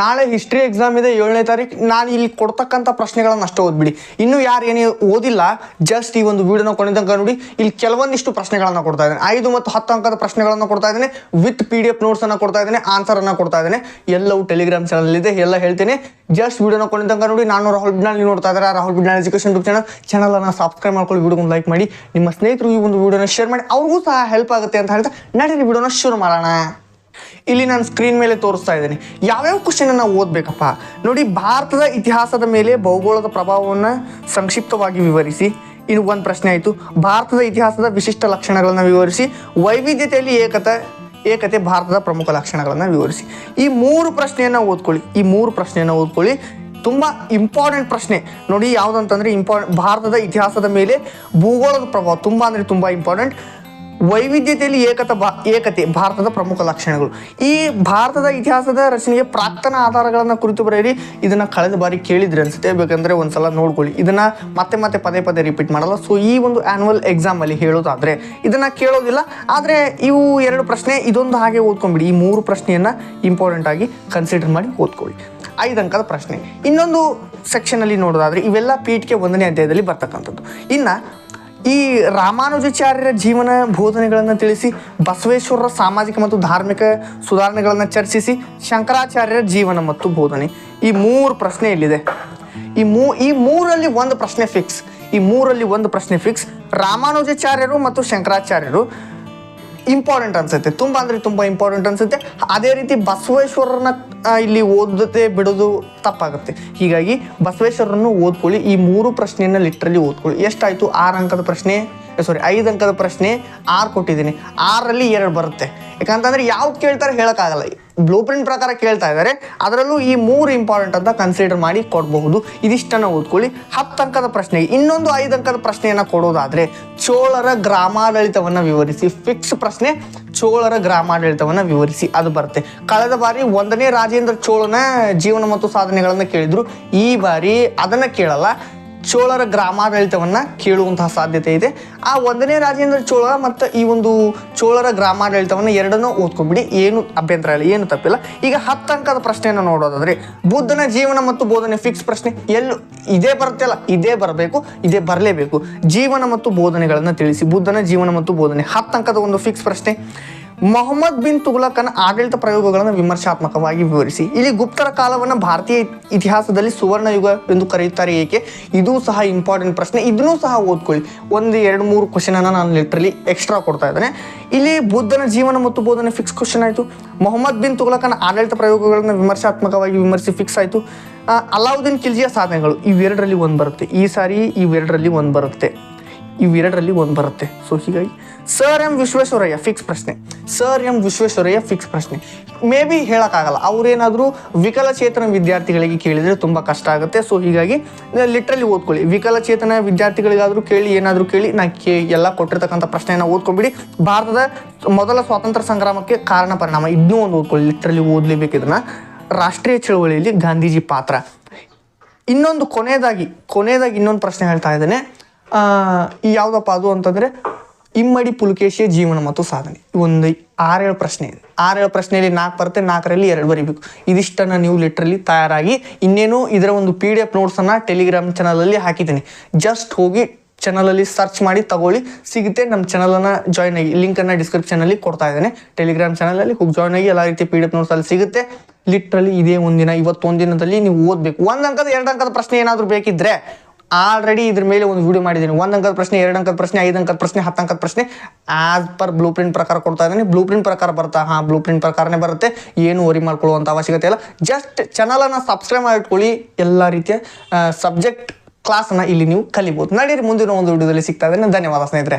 ನಾಳೆ history exam ಇದೆ ಏಳನೇ ತಾರೀಕು ನಾನು ಇಲ್ಲಿ ಕೊಡ್ತಕ್ಕಂಥ ಪ್ರಶ್ನೆಗಳನ್ನು ಅಷ್ಟೇ ಓದ್ಬಿಡಿ. ಇನ್ನು ಯಾರು ಏನೇ ಓದಿಲ್ಲ ಜಸ್ಟ್ ಈ ಒಂದು ವಿಡಿಯೋನ ಕೊನೆತನಕ ನೋಡಿ, ಇಲ್ಲಿ ಕೆಲವೊಂದಿಷ್ಟು ಪ್ರಶ್ನೆಗಳನ್ನು ಕೊಡ್ತಾ ಇದ್ದೇನೆ. ಐದು ಮತ್ತು ಹತ್ತು ಅಂಕದ ಪ್ರಶ್ನೆಗಳನ್ನು ಕೊಡ್ತಾ ಇದ್ದೇನೆ ವಿತ್ ಪಿ ಡಿ ಎಫ್ ನೋಟ್ಸನ್ನು ಕೊಡ್ತಾ ಇದ್ದೇನೆ ಆನ್ಸರನ್ನು ಕೊಡ್ತಾ ಇದ್ದೇನೆ. ಎಲ್ಲವೂ ಟೆಲಿಗ್ರಾಮ್ ಚಾನಲ್ ಇದೆ ಎಲ್ಲ ಹೇಳ್ತೇನೆ. ಜಸ್ಟ್ ವಿಡಿಯೋನ ಕೊನೆತನಕ ನೋಡಿ, ನಾನು ರಾಹುಲ್ ಬಿಡ್ನಾಳ್ ನೀವು ನೋಡ್ತಾ ಇದ್ದಾರೆ, Rahul Bidnal education YouTube channel ಚಾನಲನ್ನು ಸಬ್ಸ್ಕ್ರೈಬ್ ಮಾಡ್ಕೊಳ್ಳಿ ವೀಡಿಯೋ ಲೈಕ್ ಮಾಡಿ. ನಿಮ್ಮ ಸ್ನೇಹಿತರು ಈ ಒಂದು ವೀಡಿಯೋನ ಶೇರ್ ಮಾಡಿ, ಅವ್ರಿಗೂ ಸಹ ಹೆಲ್ಪ್ ಆಗುತ್ತೆ ಅಂತ ಹೇಳ್ತಾ, ನಡೀರಿ ವಿಡಿಯೋನ ಶುರು ಮಾಡೋಣ. ಇಲ್ಲಿ ನಾನು ಸ್ಕ್ರೀನ್ ಮೇಲೆ ತೋರಿಸ್ತಾ ಇದ್ದೀನಿ. ಯಾವ್ಯಾವ ಕ್ವಶನ್ ನಾವು ಓದಬೇಕಪ್ಪ? ನೋಡಿ, ಭಾರತದ ಇತಿಹಾಸದ ಮೇಲೆ ಭೌಗೋಳದ ಪ್ರಭಾವವನ್ನು ಸಂಕ್ಷಿಪ್ತವಾಗಿ ವಿವರಿಸಿ. ಇನ್ನು ಒಂದು ಪ್ರಶ್ನೆ ಆಯಿತು. ಭಾರತದ ಇತಿಹಾಸದ ವಿಶಿಷ್ಟ ಲಕ್ಷಣಗಳನ್ನು ವಿವರಿಸಿ. ವೈವಿಧ್ಯತೆಯಲ್ಲಿ ಏಕತೆ ಏಕತೆ ಭಾರತದ ಪ್ರಮುಖ ಲಕ್ಷಣಗಳನ್ನು ವಿವರಿಸಿ. ಈ ಮೂರು ಪ್ರಶ್ನೆಯನ್ನು ಓದ್ಕೊಳ್ಳಿ. ಈ ಮೂರು ಪ್ರಶ್ನೆಯನ್ನು ಓದ್ಕೊಳ್ಳಿ. ತುಂಬ ಇಂಪಾರ್ಟೆಂಟ್ ಪ್ರಶ್ನೆ. ನೋಡಿ, ಯಾವುದಂತಂದರೆ ಇಂಪಾರ್ಟೆಂಟ್ ಭಾರತದ ಇತಿಹಾಸದ ಮೇಲೆ ಭೂಗೋಳದ ಪ್ರಭಾವ ತುಂಬ ಅಂದರೆ ತುಂಬ ಇಂಪಾರ್ಟೆಂಟ್ ವೈವಿಧ್ಯತೆಯಲ್ಲಿ ಏಕತ ಬಾ ಏಕತೆ, ಭಾರತದ ಪ್ರಮುಖ ಲಕ್ಷಣಗಳು. ಈ ಭಾರತದ ಇತಿಹಾಸದ ರಚನೆಗೆ ಪ್ರಾಕ್ತನ ಆಧಾರಗಳನ್ನು ಕುರಿತು ಬರೆಯಿರಿ. ಇದನ್ನ ಕಳೆದ ಬಾರಿ ಕೇಳಿದ್ರೆ ಅನ್ಸುತ್ತೆ. ಬೇಕಂದ್ರೆ ಒಂದ್ಸಲ ನೋಡ್ಕೊಳ್ಳಿ. ಇದನ್ನ ಮತ್ತೆ ಮತ್ತೆ ಪದೇ ಪದೇ ರಿಪೀಟ್ ಮಾಡಲ್ಲ. ಸೊ ಈ ಒಂದು ಆನ್ಯುವಲ್ ಎಕ್ಸಾಮ್ ಅಲ್ಲಿ ಇದನ್ನು ಕೇಳೋದಿಲ್ಲ. ಆದ್ರೆ ಇವು ಎರಡು ಪ್ರಶ್ನೆ, ಇದೊಂದು ಹಾಗೆ ಓದ್ಕೊಂಡ್ಬಿಡಿ. ಈ ಮೂರು ಪ್ರಶ್ನೆಯನ್ನ ಇಂಪಾರ್ಟೆಂಟ್ ಆಗಿ ಕನ್ಸಿಡರ್ ಮಾಡಿ ಓದ್ಕೊಳ್ಳಿ. ಐದು ಅಂಕದ ಪ್ರಶ್ನೆ. ಇನ್ನೊಂದು ಸೆಕ್ಷನ್ ಅಲ್ಲಿ ನೋಡೋದಾದ್ರೆ, ಇವೆಲ್ಲ ಪೀಠಕ್ಕೆ ಒಂದನೇ ಅಧ್ಯಾಯದಲ್ಲಿ ಬರ್ತಕ್ಕಂಥದ್ದು. ಇನ್ನ ಈ ರಾಮಾನುಜಾಚಾರ್ಯರ ಜೀವನ ಬೋಧನೆಗಳನ್ನು ತಿಳಿಸಿ, ಬಸವೇಶ್ವರರ ಸಾಮಾಜಿಕ ಮತ್ತು ಧಾರ್ಮಿಕ ಸುಧಾರಣೆಗಳನ್ನು ಚರ್ಚಿಸಿ, ಶಂಕರಾಚಾರ್ಯರ ಜೀವನ ಮತ್ತು ಬೋಧನೆ. ಈ ಮೂರು ಪ್ರಶ್ನೆ ಇಲ್ಲಿದೆ ಈ ಮೂ, ಈ ಮೂರಲ್ಲಿ ಒಂದು ಪ್ರಶ್ನೆ ಫಿಕ್ಸ್ ಈ ಮೂರಲ್ಲಿ ಒಂದು ಪ್ರಶ್ನೆ ಫಿಕ್ಸ್ ರಾಮಾನುಜಾಚಾರ್ಯರು ಮತ್ತು ಶಂಕರಾಚಾರ್ಯರು ಇಂಪಾರ್ಟೆಂಟ್ ಅನ್ಸುತ್ತೆ. ತುಂಬ ಅಂದರೆ ತುಂಬ ಇಂಪಾರ್ಟೆಂಟ್ ಅನ್ಸುತ್ತೆ. ಅದೇ ರೀತಿ ಬಸವೇಶ್ವರನ ಇಲ್ಲಿ ಓದತೆ ಬಿಡೋದು ತಪ್ಪಾಗುತ್ತೆ. ಹೀಗಾಗಿ ಬಸವೇಶ್ವರರನ್ನು ಓದ್ಕೊಳ್ಳಿ. ಈ ಮೂರು ಪ್ರಶ್ನೆಯನ್ನು ಲಿಟ್ರಲಿ ಓದ್ಕೊಳ್ಳಿ. ಎಷ್ಟಾಯ್ತು? ಆರು ಅಂಕದ ಪ್ರಶ್ನೆ ಸಾರಿ ಐದು ಅಂಕದ ಪ್ರಶ್ನೆ, ಆರು ಕೊಟ್ಟಿದ್ದೀನಿ. ಆರಲ್ಲಿ ಎರಡು ಬರುತ್ತೆ. ಯಾಕಂತಂದ್ರೆ ಯಾವ್ದು ಕೇಳ್ತಾರೆ ಹೇಳೋಕ್ಕಾಗಲ್ಲ. ಬ್ಲೂ ಪ್ರಿಂಟ್ ಪ್ರಕಾರ ಕೇಳ್ತಾ ಇದ್ದಾರೆ. ಅದರಲ್ಲೂ ಈ ಮೂರು ಇಂಪಾರ್ಟೆಂಟ್ ಅಂತ ಕನ್ಸಿಡರ್ ಮಾಡಿ ಕೊಡಬಹುದು. ಇದಿಷ್ಟನ್ನು ಓದ್ಕೊಳ್ಳಿ. ಹತ್ತು ಅಂಕದ ಪ್ರಶ್ನೆ, ಇನ್ನೊಂದು ಐದು ಅಂಕದ ಪ್ರಶ್ನೆಯನ್ನು ಕೊಡೋದಾದ್ರೆ ಚೋಳರ ಗ್ರಾಮಾಡಳಿತವನ್ನು ವಿವರಿಸಿ. ಫಿಕ್ಸ್ ಪ್ರಶ್ನೆ, ಚೋಳರ ಗ್ರಾಮಾಡಳಿತವನ್ನು ವಿವರಿಸಿ. ಅದು ಬರುತ್ತೆ. ಕಳೆದ ಬಾರಿ ಒಂದನೇ ರಾಜೇಂದ್ರ ಚೋಳನ ಜೀವನ ಮತ್ತು ಸಾಧನೆಗಳನ್ನು ಕೇಳಿದ್ರು. ಈ ಬಾರಿ ಅದನ್ನ ಕೇಳಲ್ಲ. ಚೋಳರ ಗ್ರಾಮಾಡಳಿತವನ್ನು ಕೇಳುವಂತಹ ಸಾಧ್ಯತೆ ಇದೆ. ಆ ಒಂದನೇ ರಾಜೇಂದ್ರ ಚೋಳ ಮತ್ತು ಈ ಒಂದು ಚೋಳರ ಗ್ರಾಮಾಡಳಿತವನ್ನು ಎರಡನ್ನೂ ಓದ್ಕೊಂಡ್ಬಿಡಿ. ಏನು ಅಭ್ಯಂತರ ಇಲ್ಲ, ಏನು ತಪ್ಪಿಲ್ಲ. ಈಗ ಹತ್ತು ಅಂಕದ ಪ್ರಶ್ನೆಯನ್ನು ನೋಡೋದಾದ್ರೆ, ಬುದ್ಧನ ಜೀವನ ಮತ್ತು ಬೋಧನೆ ಫಿಕ್ಸ್ ಪ್ರಶ್ನೆ ಎಲ್ಲೂ ಇದೇ ಬರುತ್ತಲ್ಲ ಇದೇ ಬರಬೇಕು, ಇದೇ ಬರಲೇಬೇಕು. ಜೀವನ ಮತ್ತು ಬೋಧನೆಗಳನ್ನು ತಿಳಿಸಿ, ಬುದ್ಧನ ಜೀವನ ಮತ್ತು ಬೋಧನೆ. ಹತ್ತು ಅಂಕದ ಒಂದು ಫಿಕ್ಸ್ ಪ್ರಶ್ನೆ. ಮೊಹಮ್ಮದ್ ಬಿನ್ ತುಗ್ಲಕನ ಆಡಳಿತ ಪ್ರಯೋಗಗಳನ್ನು ವಿಮರ್ಶಾತ್ಮಕವಾಗಿ ವಿವರಿಸಿ. ಇಲ್ಲಿ ಗುಪ್ತರ ಕಾಲವನ್ನು ಭಾರತೀಯ ಇತಿಹಾಸದಲ್ಲಿ ಸುವರ್ಣ ಯುಗ ಎಂದು ಕರೆಯುತ್ತಾರೆ ಏಕೆ? ಇದು ಸಹ ಇಂಪಾರ್ಟೆಂಟ್ ಪ್ರಶ್ನೆ. ಇದನ್ನೂ ಸಹ ಓದ್ಕೊಳ್ಳಿ. ಒಂದು, ಎರಡು, ಮೂರು ಕ್ವಶನ್ ಅನ್ನ ನಾನು ಲಿಟ್ರಲಿ ಎಕ್ಸ್ಟ್ರಾ ಕೊಡ್ತಾ ಇದ್ದೇನೆ. ಇಲ್ಲಿ ಬುದ್ಧನ ಜೀವನ ಮತ್ತು ಬೋಧನೆ ಫಿಕ್ಸ್ ಕ್ವಶನ್ ಆಯಿತು. ಮೊಹಮ್ಮದ್ ಬಿನ್ ತುಗ್ಲಕನ ಆಡಳಿತ ಪ್ರಯೋಗಗಳನ್ನು ವಿಮರ್ಶಾತ್ಮಕವಾಗಿ ವಿಮರ್ಶಿ ಫಿಕ್ಸ್ ಆಯಿತು. ಅಲಾವುದ್ದೀನ್ ಖಿಲ್ಜಿಯ ಸಾಧನೆಗಳು ಇವೆರಡರಲ್ಲಿ ಒಂದು ಬರುತ್ತೆ. ಈ ಸಾರಿ ಇವೆರಡರಲ್ಲಿ ಒಂದು ಬರುತ್ತೆ. ಇವೆರಡರಲ್ಲಿ ಒಂದು ಬರುತ್ತೆ. ಸೊ ಹೀಗಾಗಿ ಸರ್ ಎಂ ವಿಶ್ವೇಶ್ವರಯ್ಯ ಫಿಕ್ಸ್ ಪ್ರಶ್ನೆ. ಸರ್ ಎಂ ವಿಶ್ವೇಶ್ವರಯ್ಯ ಫಿಕ್ಸ್ ಪ್ರಶ್ನೆ. ಮೇ ಬಿ ಹೇಳೋಕ್ಕಾಗಲ್ಲ. ಅವ್ರೇನಾದರೂ ವಿಕಲಚೇತನ ವಿದ್ಯಾರ್ಥಿಗಳಿಗೆ ಕೇಳಿದರೆ ತುಂಬ ಕಷ್ಟ ಆಗುತ್ತೆ. ಸೊ ಹೀಗಾಗಿ ಲಿಟ್ರಲಿ ಓದ್ಕೊಳ್ಳಿ. ವಿಕಲಚೇತನ ವಿದ್ಯಾರ್ಥಿಗಳಿಗಾದರೂ ಕೇಳಿ, ಏನಾದರೂ ಕೇಳಿ, ನಾ ಕೇ, ಎಲ್ಲ ಕೊಟ್ಟಿರ್ತಕ್ಕಂಥ ಪ್ರಶ್ನೆಯನ್ನು ಓದ್ಕೊಂಬಿಡಿ ಭಾರತದ ಮೊದಲ ಸ್ವಾತಂತ್ರ್ಯ ಸಂಗ್ರಾಮಕ್ಕೆ ಕಾರಣ ಪರಿಣಾಮ. ಇನ್ನೂ ಒಂದು ಓದ್ಕೊಳ್ಳಿ. ಲಿಟ್ರಲಿ ಓದಲೇಬೇಕು ಇದನ್ನ ರಾಷ್ಟ್ರೀಯ ಚಳುವಳಿಯಲ್ಲಿ ಗಾಂಧೀಜಿ ಪಾತ್ರ. ಇನ್ನೊಂದು ಕೊನೆಯದಾಗಿ ಕೊನೆಯದಾಗಿ ಇನ್ನೊಂದು ಪ್ರಶ್ನೆ ಹೇಳ್ತಾ ಇದ್ದೇನೆ. ಈ ಯಾವುದಪ್ಪ ಅದು ಅಂತಂದ್ರೆ, ಇಮ್ಮಡಿ ಪುಲಕೇಶಿಯ ಜೀವನ ಮತ್ತು ಸಾಧನೆ. ಒಂದು ಆರೇಳು ಪ್ರಶ್ನೆ ಇದೆ. ಆರೇಳು ಪ್ರಶ್ನೆಯಲ್ಲಿ ನಾಲ್ಕು ಬರುತ್ತೆ, ನಾಲ್ಕರಲ್ಲಿ ಎರಡು ಬರೀಬೇಕು. ಇದಿಷ್ಟನ್ನು ನೀವು ಲಿಟ್ರಲಿ ತಯಾರಾಗಿ, ಇನ್ನೇನು ಇದರ ಒಂದು ಪಿ ಡಿ ಎಫ್ ನೋಟ್ಸನ್ನು ಟೆಲಿಗ್ರಾಮ್ ಚಾನಲಲ್ಲಿ ಹಾಕಿದ್ದೀನಿ. ಜಸ್ಟ್ ಹೋಗಿ ಚಾನಲಲ್ಲಿ ಸರ್ಚ್ ಮಾಡಿ, ತಗೊಳ್ಳಿ. ಸಿಗುತ್ತೆ ನಮ್ಮ ಚಾನಲನ್ನು ಜಾಯ್ನ್ ಆಗಿ. ಲಿಂಕನ್ನು ಡಿಸ್ಕ್ರಿಪ್ಷನಲ್ಲಿ ಕೊಡ್ತಾ ಇದ್ದೇನೆ. ಟೆಲಿಗ್ರಾಮ್ ಚಾನಲಲ್ಲಿ ಹೋಗಿ ಜಾಯ್ನ್ ಆಗಿ, ಎಲ್ಲ ರೀತಿ ಪಿ ಡಿ ಎಫ್ ನೋಟ್ಸ್ ಅಲ್ಲಿ ಸಿಗುತ್ತೆ. ಲಿಟ್ರಲಿ ಇದೇ ಒಂದಿನ, ಇವತ್ತೊಂದಿನದಲ್ಲಿ ನೀವು ಓದಬೇಕು. ಒಂದು ಅಂಕದ, ಎರಡು ಅಂಕದ ಪ್ರಶ್ನೆ ಏನಾದರೂ ಬೇಕಿದ್ರೆ ಆಲ್ರೆಡಿ ಇದ್ರ ಮೇಲೆ ಒಂದು ವಿಡಿಯೋ ಮಾಡಿದ್ದೀನಿ. ಒಂದು ಅಂಕದ ಪ್ರಶ್ನೆ, ಎರಡು ಅಂಕದ ಪ್ರಶ್ನೆ, ಐದು ಅಂಕದ ಪ್ರಶ್ನೆ, ಹತ್ತು ಅಂಕದ ಪ್ರಶ್ನೆ ಆಸ್ ಪರ್ ಬ್ಲೂ ಪ್ರಿಂಟ್ ಪ್ರಕಾರ ಕೊಡ್ತಾ ಇದ್ದೀನಿ. ಬ್ಲೂ ಪ್ರಿಂಟ್ ಪ್ರಕಾರ ಬರ್ತಾ, ಹಾಂ ಬ್ಲೂ ಪ್ರಿಂಟ್ ಪ್ರಕಾರನೇ ಬರುತ್ತೆ. ಏನು ವರಿ ಮಾಡ್ಕೊಳ್ಳುವಂಥ ಅವಶ್ಯಕತೆ ಇಲ್ಲ. ಜಸ್ಟ್ ಚಾನಲನ್ನು ಸಬ್ಸ್ಕ್ರೈಬ್ ಮಾಡಿಟ್ಕೊಳ್ಳಿ ಎಲ್ಲ ರೀತಿಯ ಸಬ್ಜೆಕ್ಟ್ ಕ್ಲಾಸನ್ನು ಇಲ್ಲಿ ನೀವು ಕಲಿಬೋದು. ನಡೀರಿ, ಮುಂದಿನ ಒಂದು ವಿಡಿಯೋದಲ್ಲಿ ಸಿಗ್ತಾ ಇದ್ದೇನೆ. ಧನ್ಯವಾದ ಸ್ನೇಹಿತರೆ.